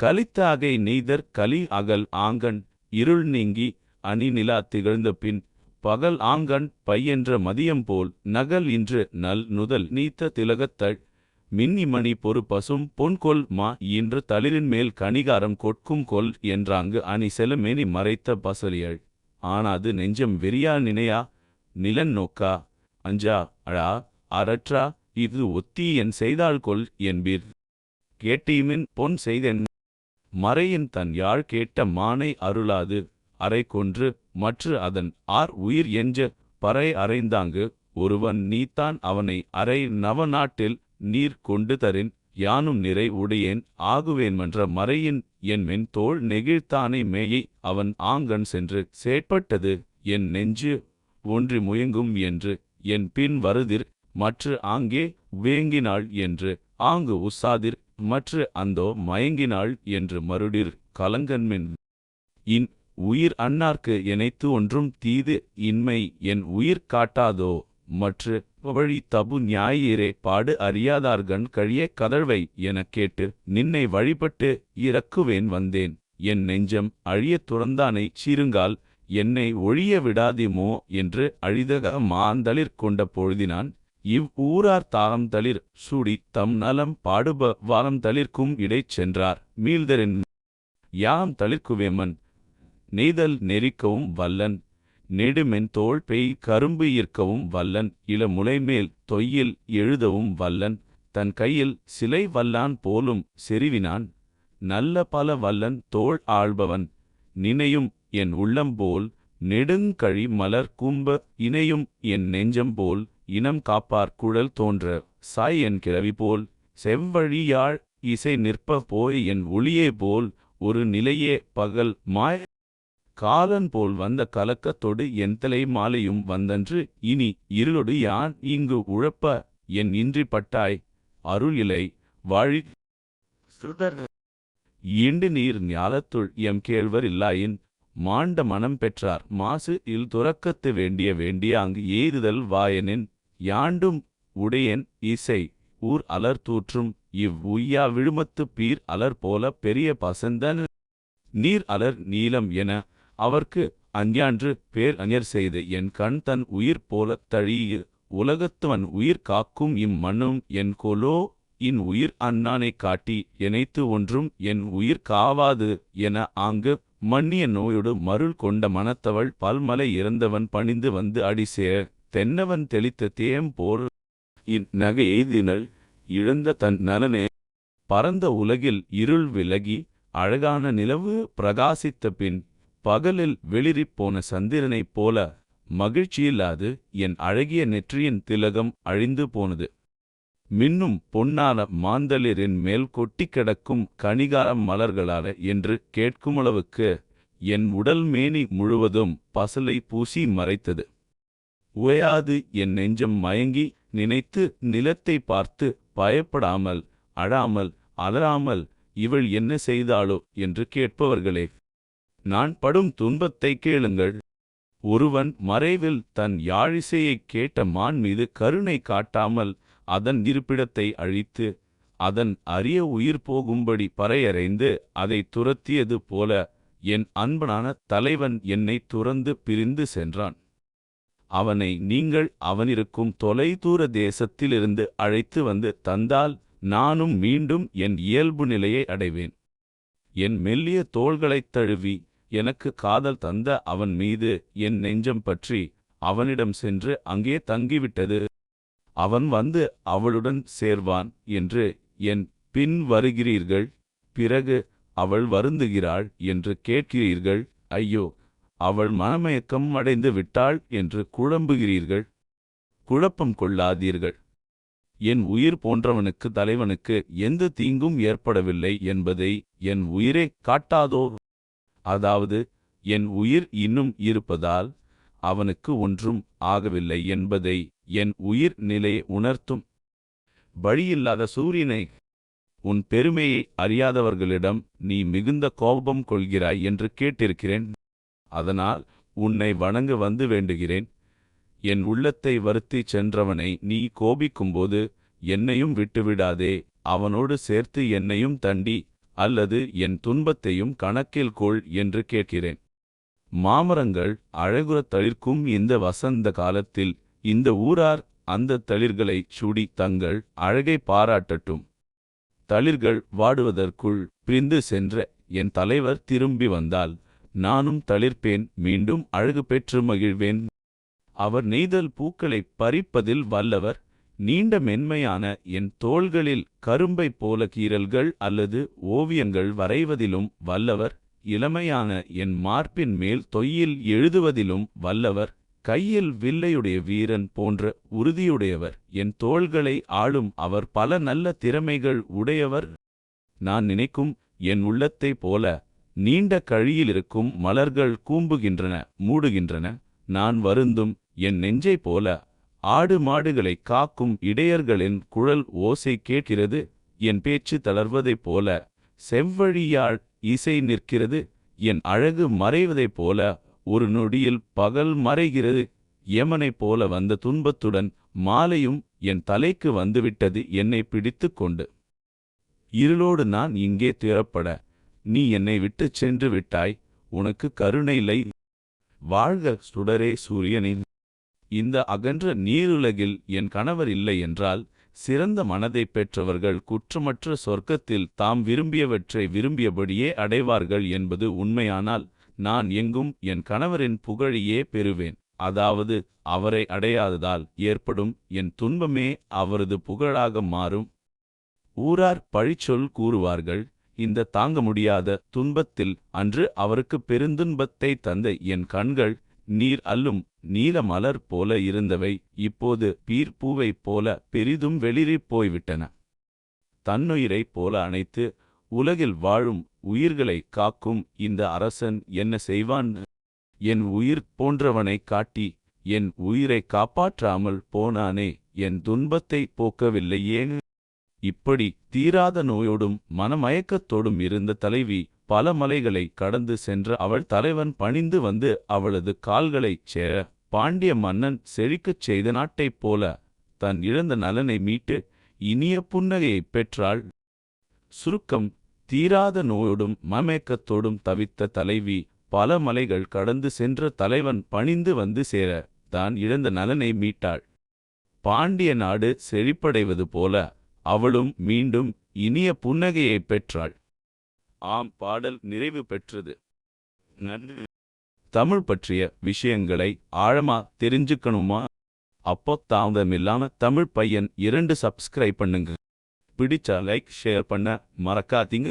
கலித்தாகை நெய்தற் கலி அகல் ஆங்கண் இருள் நீங்கி அணி நிலா திகழ்ந்த பின் பகல் ஆங்கண் பையென்ற மதியம்போல் நகல் இன்று நல் நுதல் நீத்த திலகத்தள் மின்னிமணி பொறு பசும் பொன்கொல் மா இன்று தளிரின் மேல் கணிகாரம் கொட்கும் கொல் என்றாங்கு அணி செலமேனி மறைத்த பசலியள் ஆனாது நெஞ்சம் வெறியா நினையா? நிலன் நோக்கா? அஞ்சா அழா அரற்றா இது ஒத்தி என் செய்தாள் கொல் என்பீர். கேட்டீமின் பொன் செய்தென் மறையின் தன் யாழ் கேட்ட மானை அருளாது. அறை கொன்று மற்று அதன் ஆர் உயிர் எஞ்ச பறை அறைந்தாங்கு. ஒருவன் நீத்தான் அவனை அறை நவநாட்டில் நீர் கொண்டு தரின். யானும் நிறை உடையேன் ஆகுவேன்மன்ற மறையின் என் மென் தோள் நெகிழ்த்தானை மேயை அவன் ஆங்கண் சென்று செயற்பட்டது. என் நெஞ்சு ஒன்றி முயங்கும் என்று என் பின் வருதிர். மற்று ஆங்கே வேங்கினாள் என்று ஆங்கு உசாதிர். மற்று அந்தோ மயங்கினாள் என்று மறுடிர் கலங்கன்மின் இன் உயிர் அன்னார்க்கு எனைத்து ஒன்றும் தீது இன்மை என் உயிர் காட்டாதோ? மற்று வழி தபு ஞாயிறே பாடு அறியாதார்கண் கழிய கதழ்வை எனக் கேட்டு நின்னை வழிபட்டு இறக்குவேன் வந்தேன். என் நெஞ்சம் அழியத் துறந்தானை சீருங்கால் என்னை ஒழிய விடாதிமோ? என்று அழிதக மாந்தளிர் கொண்ட பொழுதினான். இவ் ஊரார் தாகம் தளிர் சூடி தம் நலம் பாடுப வாரம் தளிர்க்கும் இடைச் சென்றார். மீள்தரின் யாம் தளிர்க்குவேமன் நெய்தல் நெறிக்கவும் வல்லன் நெடுமென் தோள் பெய் கரும்பு ஈர்க்கவும் வல்லன் இள முலைமேல் தொய்யில் எழுதவும் வல்லன் தன் கையில் சிலை வல்லான் போலும் செறிவினான் நல்ல பல வல்லன் தோள் ஆள்பவன் நினையும் என் உள்ளம்போல் நெடுங்கழி மலர் கும்ப இணையும் என் நெஞ்சம்போல் இனம் காப்பார் குழல் தோன்ற சாய் என் கிழவி போல். செவ்வழியாழ் இசை நிற்ப போய் என் ஒளியே போல். ஒரு நிலையே பகல் மாய காலன் போல் வந்த கலக்கத்தொடு என் தலை மாலையும் வந்தன்று. இனி இருளொடு யான் இங்கு உழப்ப என் இன்றி பட்டாய். அருள் இலை வாழி இண்டு ஈண்டு நீர் ஞாலத்துள் எம் கேழ்வர் இல்லாயின். மாண்ட மனம் பெற்றார் மாசு இல் துறக்கத்து வேண்டிய வேண்டிய அங்கு ஏறுதல் வாயனின். யாண்டும் உடையன் இசை. ஊர் அலர் தூற்றும். இவ் உய்யா விழுமத்து பீர் அலர் போல பெரிய பசந்தன். நீர் அலர் நீலம் என அவர்க்கு அஞ்ஞான்று பேர் அஞர் செய்து. என் கண் தன் உயிர் போலத் தழியு உலகத்துவன் உயிர் காக்கும் இம்மண்ணும் என் கொலோ இன் உயிர் அண்ணானைக் காட்டி இணைத்து ஒன்றும். என் உயிர் காவாது என ஆங்கு மன்னிய நோயோடு மருள் கொண்ட மனத்தவள் பல்மலை இறந்தவன் பணிந்து வந்து அடிசேர தென்னவன் தெளித்த தேம் போர் இன் நகையை எய்தினள் இழந்த தன் நலனே. பரந்த உலகில் இருள் விலகி அழகான நிலவு பிரகாசித்த பின் பகலில் வெளிறிப் போன சந்திரனைப் போல மகிழ்ச்சியில்லாது என் அழகிய நெற்றியின் திலகம் அழிந்து போனது. மின்னும் பொன்னான மாந்தளிரின் மேல் கொட்டிக் கிடக்கும் கணிகாரம் மலர்களால என்று கேட்குமளவுக்கு என் உடல் மேனி முழுவதும் பசலை பூசி மறைத்தது. உவையாது என் நெஞ்சம் மயங்கி நினைத்து நிலத்தை பார்த்து பயப்படாமல் அழாமல் அலறாமல் இவள் என்ன செய்தாளோ என்று கேட்பவர்களே நான் படும் துன்பத்தை கேளுங்கள். ஒருவன் மறைவில் தன் யாழிசையைக் கேட்ட மான் மீது கருணை காட்டாமல் அதன் இருப்பிடத்தை அழித்து அதன் அரிய உயிர் போகும்படி பறையறைந்து அதை துரத்தியது போல என் அன்பனான தலைவன் என்னை துறந்து பிரிந்து சென்றான். அவனை நீங்கள் அவனிருக்கும் தொலைதூர தேசத்திலிருந்து அழைத்து வந்து தந்தால் நானும் மீண்டும் என் இயல்பு நிலையை அடைவேன். என் மெல்லிய தோள்களைத் தழுவி எனக்கு காதல் தந்த அவன் மீது என் நெஞ்சம் பற்றி அவனிடம் சென்று அங்கே தங்கிவிட்டது. அவன் வந்து அவளுடன் சேர்வான் என்று என் பின் வருகிறீர்கள். பிறகு அவள் வருந்துகிறாள் என்று கேட்கிறீர்கள். ஐயோ அவள் மனமயக்கம் அடைந்து விட்டாள் என்று குழம்புகிறீர்கள். குழப்பம் கொள்ளாதீர்கள். என் உயிர் போன்றவனுக்கு தலைவனுக்கு எந்த தீங்கும் ஏற்படவில்லை என்பதை என் உயிரே காட்டாதோ? அதாவது என் உயிர் இன்னும் இருப்பதால் அவனுக்கு ஒன்றும் ஆகவில்லை என்பதை என் உயிர் நிலையை உணர்த்தும். வழியில்லாத சூரியனை உன் பெருமையை அறியாதவர்களிடம் நீ மிகுந்த கோபம் கொள்கிறாய் என்று கேட்டிருக்கிறேன். அதனால் உன்னை வணங்க வந்து வேண்டுகிறேன். என் உள்ளத்தை வருத்திச் சென்றவனை நீ கோபிக்கும்போது என்னையும் விட்டுவிடாதே. அவனோடு சேர்த்து என்னையும் தண்டி அல்லது என் துன்பத்தையும் கணக்கில் கொள் என்று கேட்கிறேன். மாமரங்கள் அழகுறத் தளிர்க்கும் இந்த வசந்த காலத்தில் இந்த ஊரார் அந்த தளிர்களைச் சுடி தங்கள் அழகை பாராட்டட்டும். தளிர்கள் வாடுவதற்குள் பிரிந்து சென்ற என் தலைவர் திரும்பி வந்தால் நானும் தளிர்ப்பேன் மீண்டும் அழகு பெற்று மகிழ்வேன். அவர் நெய்தல் பூக்களைப் பறிப்பதில் வல்லவர் நீண்ட மென்மையான என் தோள்களில் கரும்பைப் போல கீறல்கள் அல்லது ஓவியங்கள் வரைவதிலும் வல்லவர் இளமையான என் மார்பின் மேல் தொய்யில் எழுதுவதிலும் வல்லவர் கையில் வில்லையுடைய வீரன் போன்ற உறுதியுடையவர் என் தோள்களை ஆளும் அவர் பல நல்ல திறமைகள் உடையவர். நான் நினைக்கும் என் உள்ளத்தைப் போல நீண்ட கழியிலிருக்கும் மலர்கள் கூம்புகின்றன மூடுகின்றன. நான் வருந்தும் என் நெஞ்சை போல ஆடு மாடுகளைக் காக்கும் இடையர்களின் குழல் ஓசை கேட்கிறது என் பேச்சு தளர்வதைப் போல செவ்வழியாள் இசை நிற்கிறது என் அழகு மறைவதைப் போல ஒரு நொடியில் பகல் மறைகிறது. யமனைப் போல வந்த துன்பத்துடன் மாலையும் என் தலைக்கு வந்துவிட்டது என்னை பிடித்துக் கொண்டு. இருளோடு நான் இங்கே திறப்பட நீ என்னை விட்டுச் சென்று விட்டாய். உனக்கு கருணை இல்லை. வாழ்க சுடரே சூரியனின். இந்த அகன்ற நீருலகில் என் கணவர் இல்லை என்றால் சிறந்த மனதைப் பெற்றவர்கள் குற்றமற்ற சொர்க்கத்தில் தாம் விரும்பியவற்றை விரும்பியபடியே அடைவார்கள் என்பது உண்மையானால் நான் எங்கும் என் கணவரின் புகழையே பெறுவேன். அதாவது அவரை அடையாததால் ஏற்படும் என் துன்பமே அவரது புகழாக மாறும். ஊரார் பழிச்சொல் கூறுவார்கள். இந்த தாங்க முடியாத துன்பத்தில் அன்று அவருக்கு பெருந்துன்பத்தை தந்த என் கண்கள் நீர் அல்லும் நீல மலர் போல இருந்தவை இப்போது பீர் பூவைப் போல பெரிதும் வெளிறிப் போய்விட்டன. தன்னுயிரைப் போல அணைத்து உலகில் வாழும் உயிர்களை காக்கும் இந்த அரசன் என்ன செய்வான்? என் உயிர் போன்றவனைக் காட்டி என் உயிரை காப்பாற்றாமல் போனானே என் துன்பத்தை போக்கவில்லையே? இப்படி தீராத நோயோடும் மனமயக்கத்தோடும் இருந்த தலைவி பல மலைகளை கடந்து சென்ற அவள் தலைவன் பணிந்து வந்து அவளது கால்களைச் சேர பாண்டிய மன்னன் செழிக்கச் செய்த நாட்டைப் போல தன் இழந்த நலனை மீட்டு இனிய புன்னகையைப் பெற்றாள். சுருக்கம் தீராத நோயோடும் மமேக்கத்தோடும் தவித்த தலைவி பல மலைகள் கடந்து சென்ற தலைவன் பணிந்து வந்து சேர தான் இழந்த நலனை மீட்டாள். பாண்டிய நாடு செழிப்படைவது போல அவளும் மீண்டும் இனிய புன்னகையைப் பெற்றாள். ஆம் பாடல் நிறைவு பெற்றது. நன்றி. தமிழ் பற்றிய விஷயங்களை ஆழமா தெரிஞ்சுக்கணுமா? அப்போ தாமதமில்லாம தமிழ் பையன் இரண்டு சப்ஸ்கிரைப் பண்ணுங்க. பிடிச்சா லைக் ஷேர் பண்ண மறக்காதீங்க.